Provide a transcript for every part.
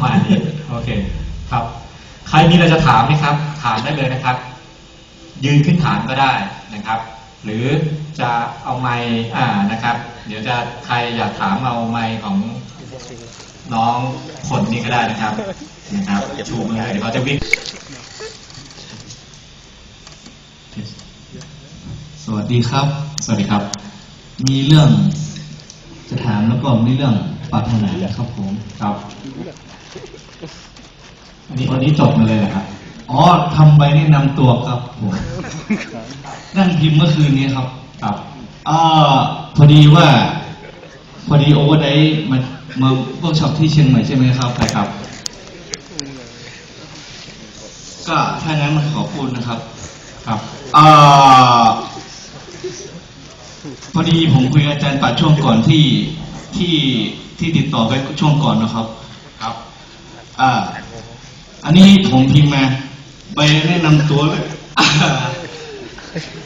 ประมาณนี้โอเค ครับ ใครมีอะไรจะถามไหมครับ ถามได้เลยนะครับ ยืนขึ้นถามก็ได้นะครับ หรือจะเอาไม้อ่านะครับ เดี๋ยวจะใครอยากถามเอาไม้ของน้องคนนี้ก็ได้นะครับนะครับชูมือเดี๋ยวเขาจะวิ่งสวัสดีครับ สวัสดีครับ มีเรื่องจะถามแล้วก็มีเรื่องปรารถนาครับผมครับ อันนี้วันนี้จบมาเลยเหรอครับ อ๋อทำใบแนะนำตัวครับผมนั่งพิมพ์เมื่อคืนนี้ครับ ครับอ่าพอดีว่า พอดีโอเวอร์ไดมามาเวิร์กช็อปที่เชียงใหม่ใช่ไหมครับใช่ครับ ก็ถ้างั้นขอพูดนะครับ ครับอ่าพอดีผมคุยกับอาจารย์ปัดช่วงก่อนที่ที่ที่ติดต่อไปช่วงก่อนนะครับครับ อ่า อันนี้ผมพิมพ์มาใบแนะนำตัวอ่า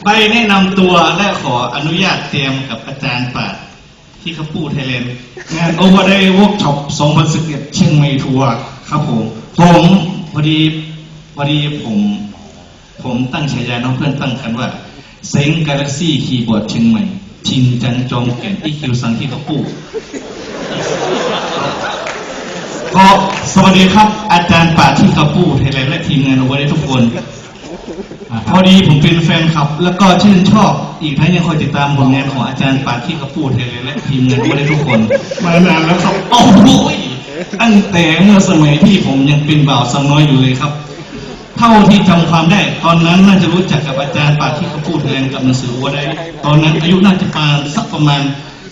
ใบแนะนำตัวและขออนุญาตเตรียมกับอาจารย์ปาดที่เขาพูดไทยแลนด์งานโอเวอร์ไดเวิร์กช็อป2011เชียงใหม่ทัวร์ครับผม ผมพอดีพอดีผม ผมตั้งฉายาน้องเพื่อนตั้งกันว่าเซ็งกาแล็กซี่คีย์บอร์ดเชียงใหม่ชินจังจอมแก่นอีคิวสังที่เขาพู ก็สวัสดีครับอาจารย์ป่าที่กระปูไทยแลนด์และทีมงานเอาไว้ได้ทุกคนอ่าพอดีผมเป็นแฟนคลับ แล้วก็ชื่นชอบอีกทั้งยังคอยติดตามผลงานของอาจารย์ป่าที่กระปูไทยแลนด์และทีมงานเอาไว้ได้ทุกคน มานานแล้วครับ โอ้โหยตั้งแต่เมื่อสมัยที่ผมยังเป็นบ่าวสาวน้อยอยู่เลยครับ เท่าที่จำความได้ ตอนนั้นน่าจะรู้จักกับอาจารย์ป่าที่เขาพูดแทนกับหนังสือว่าได้ ตอนนั้นอายุน่าจะประมาณสักประมาณ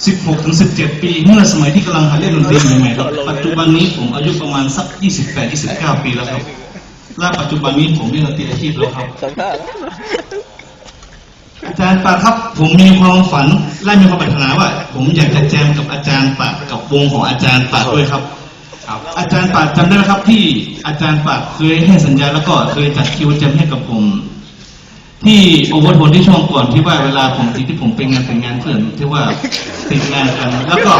16ถึง17 ปี เมื่อสมัยที่กำลังหัดเล่นดนตรีใหม่ๆครับปัจจุบันนี้ผมอายุประมาณสัก 28 29 ปีแล้วครับและปัจจุบันนี้ผมเล่นดนตรีอาชีพแล้วครับ อาจารย์ปาครับผมมีความฝันและมีความปรารถนาว่า ผมอยากจะแจมกับอาจารย์ปากับวงของอาจารย์ปาด้วยครับครับอาจารย์ปาดจำได้ไหมครับที่อาจารย์ปาดเคยให้สัญญาแล้วก็เคยจัดคิวแจมให้กับผม ที่โอเวอร์โทนที่ช่วงก่อนที่ว่าเวลาผมที่ที่ผมเป็นงานแต่งงานเพื่อนที่ว่าติดงานกัน แล้วก็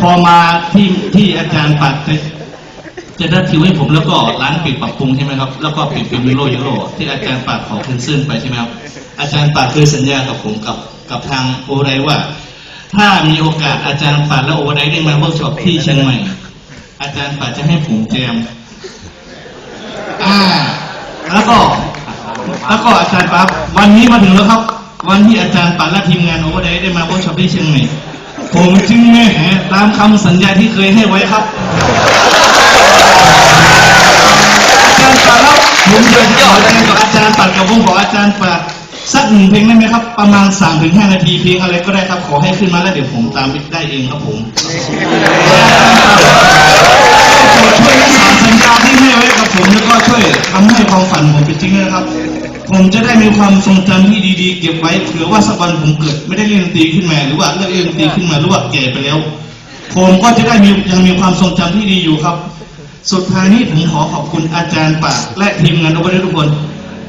พอมาที่ที่อาจารย์ปาดจะจะได้คิวให้ผมแล้วก็ร้านปิดปรับปรุงใช่ไหมครับแล้วก็ปิดเป็นยูโรยูโรที่อาจารย์ปาดขอคืนซึ่นไปใช่ไหมครับอาจารย์ปาดเคยสัญญากับผมกับกับทางโอไดว่า ถ้ามีโอกาสอาจารย์ปาดและโอไดได้มาเวิร์กช็อปที่เชียงใหม่ อาจารย์ป่าจะให้ผมแจมอ่าแล้วก็ แล้วก็อาจารย์ปั๊บวันนี้มาถึงแล้วครับ วันที่อาจารย์ปัดและทีมงานโอเวอร์ไดได้มาเวิร์กช็อปที่เชียงใหม่ผมจึงแม่ตามคำสัญญาที่เคยให้ไว้ครับอาจารย์ปัดแล้วผมจะขอแจมกับอาจารย์ปัดกับวงของอาจารย์ปัดสักหนึ่งเพลงได้ไหมครับ ประมาณ3าถึงหนาทีเพลงอะไรก็ได้ครับขอให้ขึ้นมาแล้วเดี๋ยวผมตามได้เองครับผมช่วยรักษาสัญญาที่ให้ไว้กับผมแล้วก็ช่วยทำให้ความฝันผมเป็นจริงนะครับ ผมจะได้มีความทรงจำที่ดีๆ เก็บไว้เผื่อว่าสักวันผมเกิด ไม่ได้เล่นดนตรีขึ้นมาหรือว่าเลิกเล่นดนตรีขึ้นมาหรือว่าแก่ไปแล้ว ผมก็จะได้มียังมีความทรงจำที่ดีอยู่ครับ สุดท้ายนี้ผมขอขอบคุณอาจารย์ป่าและทีมงานทุกคนทุกคน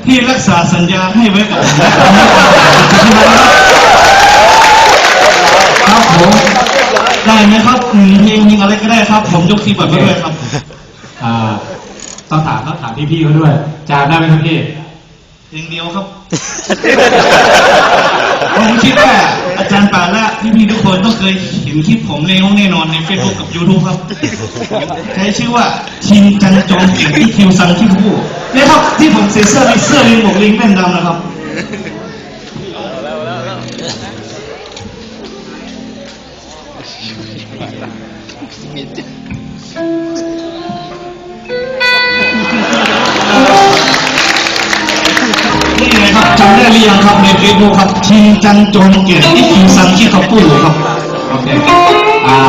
ที่รักษาสัญญาให้ไว้กับผมครับครับผมได้ไหมครับเพลงเพลงอะไรก็ได้ครับ ผมยกคีย์บอร์ดมาด้วยครับต้องถามต้องถามพี่ๆเขาด้วยจำได้ไหมครับพี่ เพลงเดียวครับ ผมคิดว่าอาจารย์ป่าและพี่ๆทุกคนต้องเคยเห็นคลิปผมในห้องแน่นอนใน Facebook กับ YouTube ครับ ใช้ชื่อว่าชินจังจองเก่งที่คิวซังที่ผู้นี่ครับที่ผมเซ็เซอร์ในเสื้อลิงบวกลิงแว่นดำนะครับ จำได้หรือยังครับในเฟซบุ๊กครับชินจังจงเกียรติที่คิวซังที่เขาพูดครับโอเคอ่า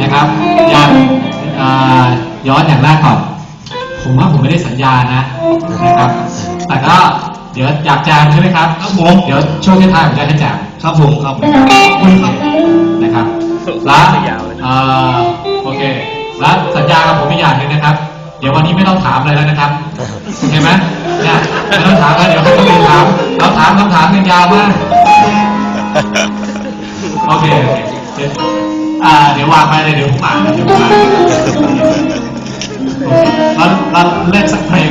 นะครับอย่างอ่าย้อนอย่างแรกก่อนผมว่าผมไม่ได้สัญญานะนะครับ แต่ก็เดี๋ยวอยากแจมใช่ไหมครับครับผมเดี๋ยวช่วงท้ายๆผมจะให้แจมครับผมครับขอบคุณครับนะครับแล้วเอ่อโอเคแล้วสัญญากับผมอีกอย่างหนึงนะครับ เดี๋ยววันนี้ไม่ต้องถามอะไรแล้วนะครับเห็นไหมเนี่ยไม่ต้องถามแล้วเดี๋ยวคนอื่นถามเราถามคำถามกันยาวมากโอเคโอเคเดี๋ยวอ่าเดี๋ยววางไปเลยเดี๋ยวผมอ่านเดี๋ยวผมอ่านเราเล่นสักเพลง